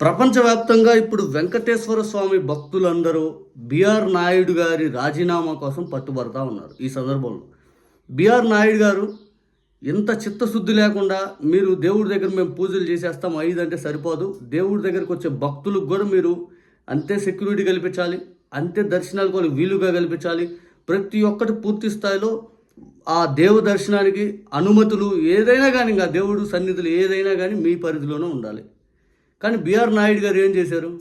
ప్రపంచవ్యాప్తంగా ఇప్పుడు వెంకటేశ్వర స్వామి భక్తులందరూ బిఆర్ నాయుడు గారి రాజీనామా కోసం పట్టుబడతా ఉన్నారు ఈ సందర్భంలో. బిఆర్ నాయుడు గారు ఎంత చిత్తశుద్ధి లేకుండా మీరు దేవుడి దగ్గర మేము పూజలు చేసేస్తాం ఐదు అంటే సరిపోదు. దేవుడి దగ్గరకు వచ్చే భక్తులకు కూడా మీరు అంతే సెక్యూరిటీ కల్పించాలి అంతే దర్శనాలు కూడా వీలుగా కల్పించాలి. ప్రతి ఒక్కటి పూర్తి స్థాయిలో ఆ దేవ దర్శనానికి అనుమతులు ఏదైనా కానీ ఇంకా దేవుడు సన్నిధులు ఏదైనా కానీ మీ పరిధిలోనే ఉండాలి. కానీ బీఆర్ నాయుడు గారు ఏం చేశారు?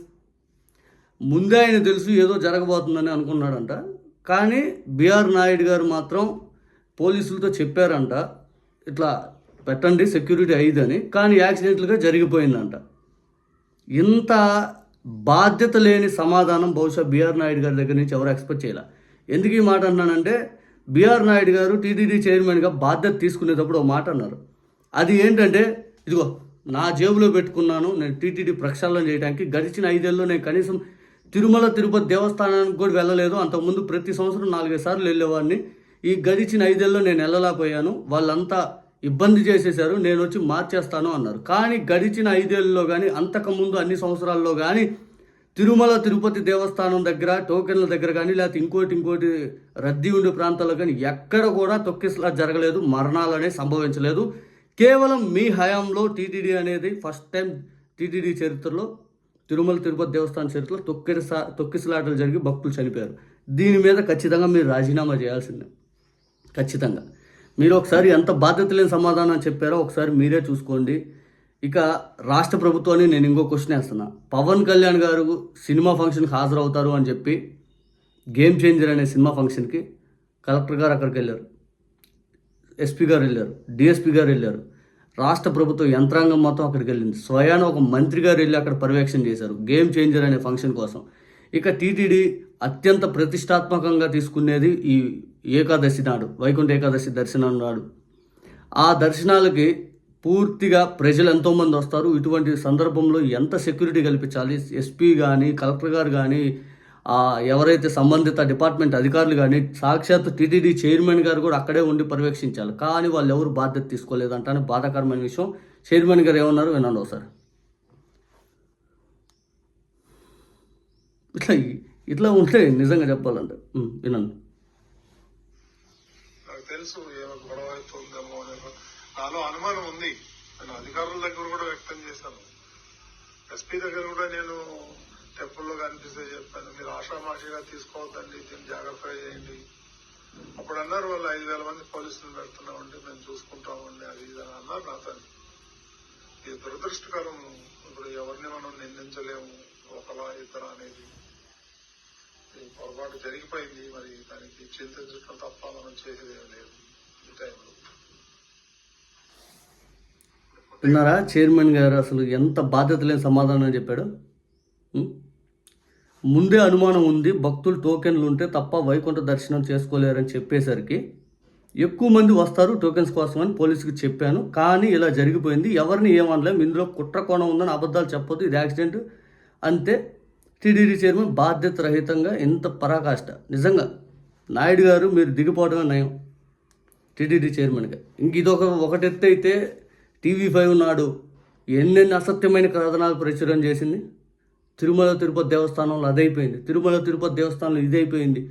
ముందే ఆయన తెలుసు ఏదో జరగబోతుందని అనుకున్నాడంట. కానీ బీఆర్ నాయుడు గారు మాత్రం పోలీసులతో చెప్పారంట. ఇట్లా పెట్టండి సెక్యూరిటీ ఐదు అని కానీ యాక్సిడెంట్లుగా జరిగిపోయిందంట. ఇంత బాధ్యత లేని సమాధానం బహుశా బిఆర్ నాయుడు గారి దగ్గర నుంచి ఎవరు ఎక్స్పెక్ట్ చేయాల. ఎందుకు ఈ మాట అన్నానంటే బీఆర్ నాయుడు గారు టీటీడీ చైర్మన్గా బాధ్యత తీసుకునేటప్పుడు ఒక మాట అన్నారు. అది ఏంటంటే ఇదిగో నా జేబులో పెట్టుకున్నాను నేను టీటీడీ ప్రక్షాళన చేయడానికి. గడిచిన ఐదేళ్ళలో నేను కనీసం తిరుమల తిరుపతి దేవస్థానానికి కూడా వెళ్ళలేదు. అంతకుముందు ప్రతి సంవత్సరం నాలుగైదు సార్లు వెళ్ళేవాడిని. ఈ గడిచిన ఐదేళ్ళలో నేను వెళ్ళలేకపోయాను. వాళ్ళంతా ఇబ్బంది చేసేశారు. నేను వచ్చి మార్చేస్తాను అన్నారు. కానీ గడిచిన ఐదేళ్ళలో కానీ అంతకుముందు అన్ని సంవత్సరాల్లో కానీ తిరుమల తిరుపతి దేవస్థానం దగ్గర టోకెన్ల దగ్గర కానీ లేకపోతే ఇంకోటి ఇంకోటి రద్దీ ఉండే ప్రాంతాల్లో కానీ ఎక్కడ కూడా తొక్కిసలా జరగలేదు. మరణాలు అనేవి సంభవించలేదు. కేవలం మీ హయాంలో టీటీడీ అనేది ఫస్ట్ టైం టీటీడీ చరిత్రలో తిరుమల తిరుపతి దేవస్థానం చరిత్రలో తొక్కిసా తొక్కిసలాటలు జరిగి భక్తులు చనిపోయారు. దీని మీద ఖచ్చితంగా మీరు రాజీనామా చేయాల్సిందే. ఖచ్చితంగా. మీరు ఒకసారి ఎంత బాధ్యత లేని సమాధానం చెప్పారో ఒకసారి మీరే చూసుకోండి. ఇక రాష్ట్ర ప్రభుత్వాన్ని నేను ఇంకో క్వశ్చన్ వేస్తున్నా. పవన్ కళ్యాణ్ గారు సినిమా ఫంక్షన్కి హాజరవుతారు అని చెప్పి గేమ్ చేంజర్ అనే సినిమా ఫంక్షన్కి కలెక్టర్ గారు అక్కడికి వెళ్ళారు. ఎస్పీ గారు వెళ్ళారు డిఎస్పీ గారు వెళ్ళారు. రాష్ట్ర ప్రభుత్వ యంత్రాంగం మొత్తం అక్కడికి వెళ్ళింది. స్వయాన ఒక మంత్రి గారు వెళ్ళి అక్కడ పర్యవేక్షణ చేశారు. గేమ్ చేంజర్ అనే ఫంక్షన్ కోసం. ఇక టీటీడీ అత్యంత ప్రతిష్టాత్మకంగా తీసుకునేది ఈ ఏకాదశి నాడు వైకుంఠ ఏకాదశి దర్శనం నాడు. ఆ దర్శనాలకి పూర్తిగా ప్రజలు ఎంతోమంది వస్తారు. ఇటువంటి సందర్భంలో ఎంత సెక్యూరిటీ కల్పించాలి? ఎస్పీ కానీ కలెక్టర్ గారు కానీ ఎవరైతే సంబంధిత డిపార్ట్మెంట్ అధికారులు కానీ సాక్షాత్ టీటీడీ చైర్మన్ గారు కూడా అక్కడే ఉండి పర్యవేక్షించాలి. కానీ వాళ్ళు ఎవరు బాధ్యత తీసుకోలేదంటే బాధాకరమైన విషయం. చైర్మన్ గారు ఏమన్నారు? వినండి ఒకసారి. ఇట్లా ఇట్లా ఉంటే నిజంగా చెప్పాలంటే. వినండి. తెలుసు గొడవ అవుతుందేమో నాలో అనుమానం ఉంది. నేను అధికారుల దగ్గర కూడా వ్యక్తం చేశాను. ఎస్పీ దగ్గర కూడా నేను టెంపుల్లో కనిపిస్తే చెప్పాను. మీరు ఆషామాషిగా తీసుకోవద్దండి దీన్ని జాగ్రత్తగా చేయండి. అప్పుడు అన్నారు వాళ్ళు ఐదు వేల మంది పోలీసులు పెడుతున్నామండి మేము చూసుకుంటామండి అది ఇది అని అన్నారు నాతో ఇది దురదృష్టకరం ఇప్పుడు ఎవరిని మనం నిందించలేము ఒకలా ఇద్దరు అనేది. పొరపాటు జరిగిపోయింది మరి దానికి చింతించడం తప్ప మనం చేసేది లేదు ఈ టైంలో. విన్నారా? చైర్మన్ గారు అసలు ఎంత బాధ్యత లేని సమాధానం చెప్పాడు? ముందే అనుమానం ఉంది భక్తులు టోకెన్లు ఉంటే తప్ప వైకుంఠ దర్శనం చేసుకోలేరని చెప్పేసరికి ఎక్కువ మంది వస్తారు టోకెన్స్ కోసం అని పోలీసుకి చెప్పాను. కానీ ఇలా జరిగిపోయింది. ఎవరిని ఏమనలేం. ఇందులో కుట్ర కోణం ఉందని అబద్ధాలు చెప్పొద్దు. ఇది యాక్సిడెంట్ అంతే. టీడీడీ చైర్మన్ బాధ్యత రహితంగా ఇంత పరాకాష్ట. నిజంగా నాయుడు గారు మీరు దిగిపోవడమే నయం టీటీడీ చైర్మన్గా. ఇంక ఇదొక ఒకటి ఎత్తు అయితే టీవీ ఫైవ్ నాడు ఎన్నెన్ని అసత్యమైన కథనాలు ప్రచురం చేసింది? తిరుమల తిరుపతి దేవస్థానంలో అదైపోయింది. తిరుమల తిరుపతి దేవస్థానంలో ఇదైపోయింది.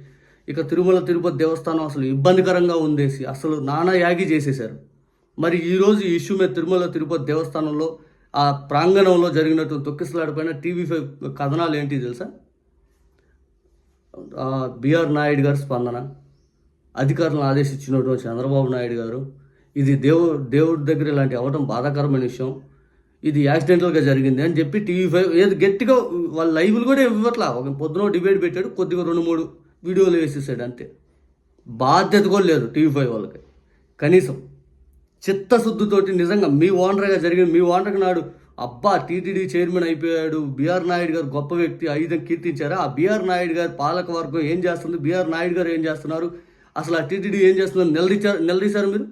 ఇక తిరుమల తిరుపతి దేవస్థానం అసలు ఇబ్బందికరంగా ఉందేసి అసలు నానా యాగి చేసేశారు. మరి ఈరోజు ఈ ఇష్యూ మీద తిరుమల తిరుపతి దేవస్థానంలో ఆ ప్రాంగణంలో జరిగినట్టు తొక్కిసలాడిపోయిన టీవీ ఫైవ్ కథనాలు ఏంటి తెలుసా? బిఆర్ నాయుడు గారి స్పందన అధికారులను ఆదేశించినటువంటి చంద్రబాబు నాయుడు గారు ఇది దేవు దేవుడి దగ్గర ఇలాంటి అవ్వడం బాధాకరమైన విషయం. ఇది యాక్సిడెంటల్గా జరిగింది అని చెప్పి టీవీ ఫైవ్ ఏది గట్టిగా వాళ్ళ లైవ్లు కూడా ఇవ్వట్లా. ఒక పొద్దున డిబేట్ పెట్టాడు కొద్దిగా రెండు మూడు వీడియోలు వేసేసాడు అంతే. బాధ్యత కూడా లేదు టీవీ ఫైవ్ వాళ్ళకి. కనీసం చిత్తశుద్ధితోటి నిజంగా మీ ఓనర్గా జరిగింది మీ ఓనర్కి నాడు అబ్బా టీటీడీ చైర్మన్ అయిపోయాడు బీఆర్ నాయుడు గారు గొప్ప వ్యక్తి ఐదు కీర్తించారా? ఆ బీఆర్ నాయుడు గారు పాలక వర్గం ఏం చేస్తుంది? బీఆర్ నాయుడు గారు ఏం చేస్తున్నారు? అసలు ఆ టీటీడీ ఏం చేస్తున్నారు నిలదీశారు నిలదీశారు మీరు?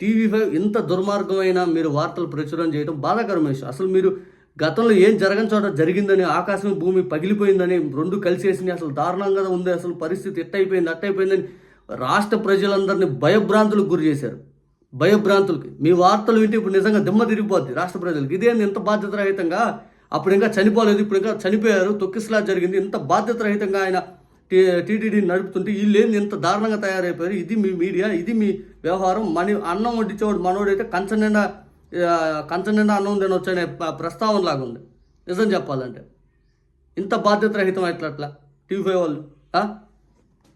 టీవీ ఫైవ్ ఇంత దుర్మార్గమైన మీరు వార్తలు ప్రచురం చేయడం బాధాకరమైన విషయం అసలు మీరు గతంలో ఏం జరగని చోట జరిగిందని ఆకాశం భూమి పగిలిపోయిందని రెండు కలిసేసింది అసలు దారుణంగా ఉంది అసలు పరిస్థితి ఎట్టయిపోయింది అట్టయిపోయిందని రాష్ట్ర ప్రజలందరినీ భయభ్రాంతులకు గురి చేశారు. భయభ్రాంతులకి. మీ వార్తలు వింటే ఇప్పుడు నిజంగా దిమ్మ తిరిగిపోద్ది రాష్ట్ర ప్రజలకు. ఇదేంది? ఇంత బాధ్యత రహితంగా అప్పుడు ఇంకా చనిపోలేదు ఇప్పుడు ఇంకా చనిపోయారు తొక్కిసలా జరిగింది ఇంత బాధ్యత రహితంగా ఆయన టీటీడీ నడుపుతుంటే వీళ్ళు ఏంది ఇంత దారుణంగా తయారైపోయారు? ఇది మీ మీడియా ఇది మీ వ్యవహారం. మని అన్నం వడ్డించేవాడు మనోడైతే కంచం నిండా ఆ, నిండా అన్నం తినొచ్చు అనే ప్రస్తావన లాగా ఉంది. నిజం చెప్పాలంటే. ఇంత బాధ్యత రహితం అట్లా అట్లా టీవీ ఫైవ్ వాళ్ళు